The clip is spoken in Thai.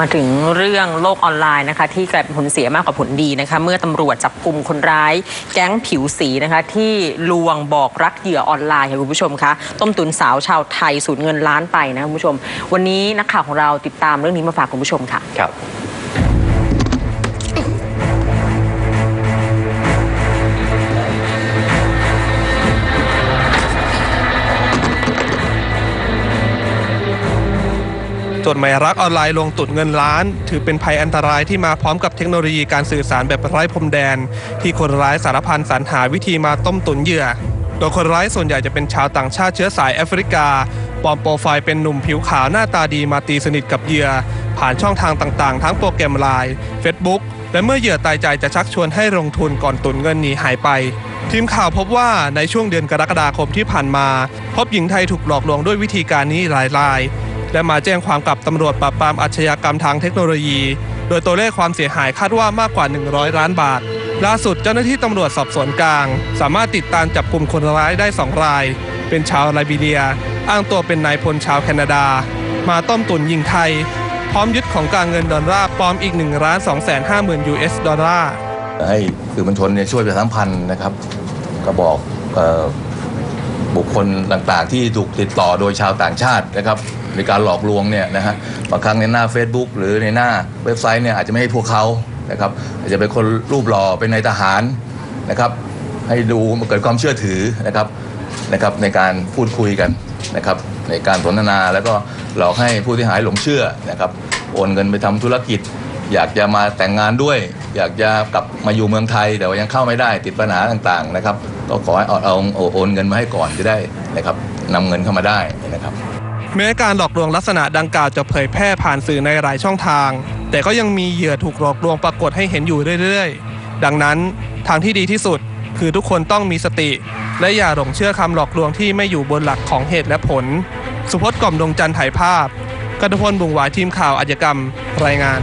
มาถึงเรื่องโลกออนไลน์นะคะ ที่กลายเป็นผลเสียมากกว่าผลดีนะคะ เมื่อตำรวจจับกลุ่มคนร้าย แก๊งผิวสีนะคะ ที่ลวงบอกรักเหยื่อออนไลน์ค่ะคุณผู้ชมคะต้มตุนสาวชาวไทยสูญเงินล้านไปนะคุณผู้ชม วันนี้นักข่าวของเราติดตามเรื่องนี้มาฝากคุณผู้ชมค่ะครับ จดหมายรักออนไลน์ลงตุดเงินล้าน ถือเป็นภัยอันตรายที่มาพร้อมกับเทคโนโลยีการสื่อสารแบบไร้พรมแดน ที่คนร้ายสารพันสรรหาวิธีมาต้มตุนเหยื่อ โดยคนร้ายส่วนใหญ่จะเป็นชาวต่างชาติเชื้อสายแอฟริกาปลอมโปรไฟล์เป็นหนุ่มผิวขาวหน้าตาดีมาตีสนิทกับเหยื่อ ผ่านช่องทางต่างๆ ทั้งโปรแกรมไลน์ Facebook และเมื่อเหยื่อตายใจจะชักชวนให้ลงทุนก่อนตุนเงินหนีหายไปทีมข่าวพบว่าในช่วงเดือนกรกฎาคมที่ผ่านมา พบหญิงไทยถูกหลอกลวงด้วยวิธีการนี้หลายราย และมาแจ้งความกับตำรวจปราบปรามอาชญากรรมทางเทคโนโลยี โดยตัวเลขความเสียหายคาดว่ามากกว่า 100 ล้านบาท ล่าสุดเจ้าหน้าที่ตำรวจสอบสวนกลาง สามารถติดตามจับกลุ่มคนร้ายได้ 2 ราย เป็นชาวไลบีเรีย อ้างตัวเป็นนายพลชาวแคนาดา มาต้มตุนยิงไทย พร้อมยึดของกลางเงินดอลลาร์ปลอมอีก1ล้าน2 5 0 0 0 0 US ดอลลาร์ให้สื่อมวลชนเนี่ยช่วยประชาสัมพันธ์นะครับ ก็บอกออ บุคคลต่างๆ ที่ถูกติดต่อโดยชาวต่างชาตินะครับในการหลอกลวงเนี่ยนะฮะบางครั้งในหน้า Facebook หรือในหน้าเว็บไซต์เนี่ยอาจจะไม่ให้พวกเขานะครับอาจจะเป็นคนรูปหล่อเป็นนายทหารนะครับ ให้ดูเกิดความเชื่อถือนะครับนะครับในการพูดคุยกันนะครับในการสนทนาแล้วก็หลอกให้ผู้ที่หายหลงเชื่อนะครับโอนเงินไปทำธุรกิจ อยากจะมาแต่งงานด้วย อยากจะกลับมาอยู่เมืองไทย แต่ว่ายังเข้าไม่ได้ติดปัญหาต่างๆนะครับ ก็ขอให้เอาเอาเอาโอนเงินมาให้ก่อนจะได้นะครับนำเงินเข้ามาได้นะครับ แม้การหลอกลวงลักษณะดังกล่าวจะเผยแพร่ผ่านสื่อในหลายช่องทาง แต่ก็ยังมีเหยื่อถูกหลอกลวงปรากฏให้เห็นอยู่เรื่อยๆ ดังนั้นทางที่ดีที่สุดคือทุกคนต้องมีสติ และอย่าหลงเชื่อคำหลอกลวงที่ไม่อยู่บนหลักของเหตุและผล สุพจน์กล่อมดวงจันทร์ถ่ายภาพกัตพลบุงหวายทีมข่าวอาชญากรรมรายงาน